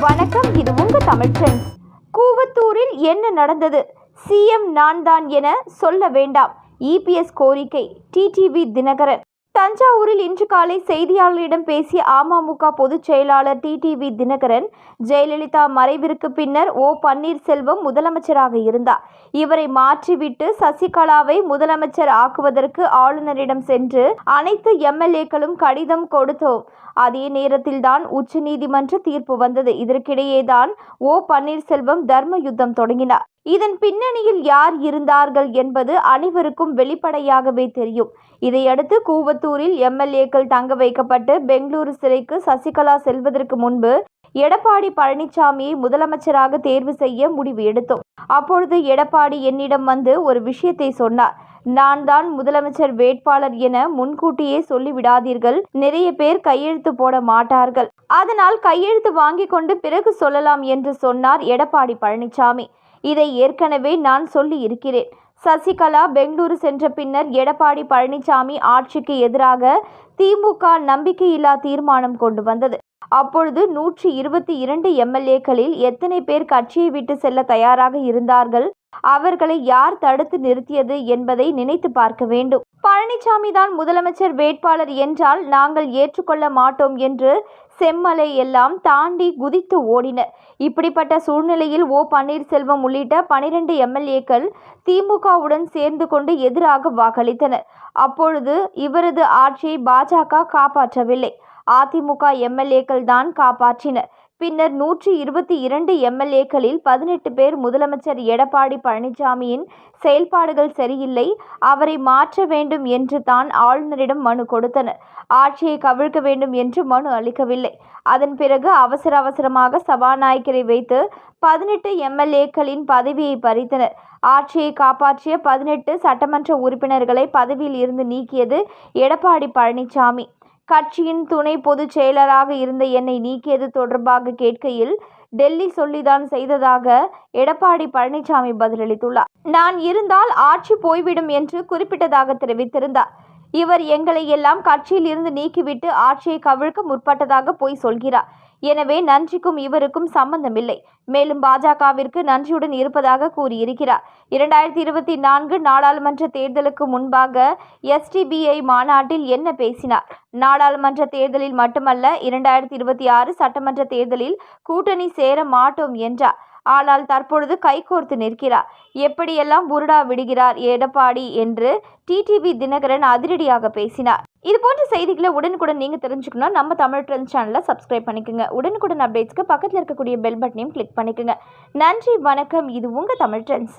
வணக்கம் இது உங்க தமிழ் ட்ரெண்ட்ஸ் கூவத்தூரில் என்ன நடந்தது? சிஎம் நான் தான் என சொல்ல வேண்டாம். இபிஎஸ் கோரிக்கை. டிடிவி தினகரன். தஞ்சாவூரில் இன்று காலை செய்தியாளர்களிடம் பேசிய அமமுக பொதுச் செயலாளர் டிடிவி தினகரன் ஜெயலலிதா மறைவிற்கு பின்னர் ஓ பன்னீர்செல்வம் முதலமைச்சராக இருந்தார். இவரை மாற்றிவிட்டு சசிகலாவை முதலமைச்சர் ஆக்குவதற்கு ஆளுநரிடம் சென்று அனைத்து எம்எல்ஏக்களும் கடிதம் கொடுத்தோம். அதே நேரத்தில்தான் உச்சநீதிமன்ற தீர்ப்பு வந்தது. இதற்கிடையேதான் ஓ பன்னீர்செல்வம் தர்ம யுத்தம் தொடங்கினார். இதன் பின்னணியில் யார் இருந்தார்கள் என்பது அனைவருக்கும் வெளிப்படையாகவே தெரியும். இதையடுத்து கூவத்தூரில் எம்எல்ஏக்கள் தங்க வைக்கப்பட்டு பெங்களூரு சிறைக்கு சசிகலா செல்வதற்கு முன்பு எடப்பாடி பழனிசாமியை முதலமைச்சராக தேர்வு செய்ய முடிவு எடுத்தோம். அப்பொழுது எடப்பாடி என்னிடம் வந்து ஒரு விஷயத்தை சொன்னார். நான் தான் முதலமைச்சர் வேட்பாளர் என முன்கூட்டியே சொல்லிவிடாதீர்கள். நிறைய பேர் கையெழுத்து போட மாட்டார்கள். அதனால் கையெழுத்து வாங்கிக் கொண்டு பிறகு சொல்லலாம் என்று சொன்னார் எடப்பாடி பழனிசாமி இதை ஏற்கனவே நான் சொல்லி இருக்கிறேன் சசிகலா பெங்களூரு சென்ற பின்னர் எடப்பாடி பழனிசாமி ஆட்சிக்கு எதிராக திமுக நம்பிக்கையில்லா தீர்மானம் கொண்டு வந்தது. அப்பொழுது நூற்றி இருபத்தி இரண்டு எம்எல்ஏக்களில் எத்தனை பேர் கட்சியை விட்டு செல்ல தயாராக இருந்தார்கள்? அவர்களை யார் தடுத்து நிறுத்தியது என்பதை நினைத்து பார்க்க வேண்டும். பழனிசாமி தான் முதலமைச்சர் வேட்பாளர் என்றால் நாங்கள் ஏற்றுக்கொள்ள மாட்டோம் என்று செம்மலை எல்லாம் தாண்டி குதித்து ஓடினர் இப்படிப்பட்ட சூழ்நிலையில் ஓ பன்னீர்செல்வம் உள்ளிட்ட பனிரெண்டு எம்எல்ஏக்கள் திமுகவுடன் சேர்ந்து கொண்டு எதிராக வாக்களித்தனர். அப்பொழுது இவரது ஆட்சியை பாஜக காப்பாற்றவில்லை. அதிமுக எம்எல்ஏக்கள் தான் காப்பாற்றினர். பின்னர் நூற்றி இருபத்தி இரண்டு எம்எல்ஏக்களில் பதினெட்டு பேர் முதலமைச்சர் எடப்பாடி பழனிசாமியின் செயல்பாடுகள் சரியில்லை அவரை மாற்ற வேண்டும் என்று தான் ஆளுநரிடம் மனு கொடுத்தனர். ஆட்சியை கவிழ்க்க வேண்டும் என்று மனு அளிக்கவில்லை. அதன் பிறகு அவசர அவசரமாக சபாநாயகரை வைத்து பதினெட்டு எம்எல்ஏக்களின் பதவியை பறித்தனர். ஆட்சியை காப்பாற்றிய பதினெட்டு சட்டமன்ற உறுப்பினர்களை பதவியில் இருந்து நீக்கியது எடப்பாடி பழனிசாமி. கட்சியின் துணை பொதுச் செயலராக இருந்த என்னை நீக்கியது தொடர்பாக கேட்கையில் டெல்லி சொல்லிதான் செய்ததாக எடப்பாடி பழனிசாமி பதிலளித்துள்ளார். நான் இருந்தால் ஆட்சி போய்விடும் என்று குறிப்பிட்டதாக தெரிவித்திருந்தார். இவர் எங்களை எல்லாம் கட்சியில் இருந்து நீக்கிவிட்டு ஆட்சியை கவிழ்க்க முற்பட்டதாக போய் சொல்கிறார். எனவே நன்றிக்கும் இவருக்கும் சம்பந்தமில்லை. மேலும் பாஜகவிற்கு நன்றியுடன் இருப்பதாக கூறியிருக்கிறார். இரண்டாயிரத்தி இருபத்தி நான்கு நாடாளுமன்ற தேர்தலுக்கு முன்பாக எஸ்டிபிஐ மாநாட்டில் என்ன பேசினார்? நாடாளுமன்ற தேர்தலில் மட்டுமல்ல இரண்டாயிரத்தி இருபத்தி ஆறு சட்டமன்ற தேர்தலில் கூட்டணி சேர மாட்டோம் என்றார். ஆனால் தற்பொழுது கைகோர்த்து நிற்கிறார். எப்படியெல்லாம் புருடா விடுகிறார் எடப்பாடி என்று டிடிவி தினகரன் அதிரடியாக பேசினார். இது போன்ற செய்திகளை உடனுக்குடன் நீங்கள் தெரிஞ்சுக்கணும் நம்ம தமிழ் ட்ரெண்ட்ஸ் சேனலை சப்ஸ்கிரைப் பண்ணிக்கோங்க. உடனுக்குடன் அப்டேட்ஸ்க்கு பக்கத்தில் இருக்கக்கூடிய பெல் பட்டனையும் கிளிக் பண்ணிக்கோங்க. நன்றி வணக்கம். இது உங்கள் தமிழ் ட்ரெண்ட்ஸ்.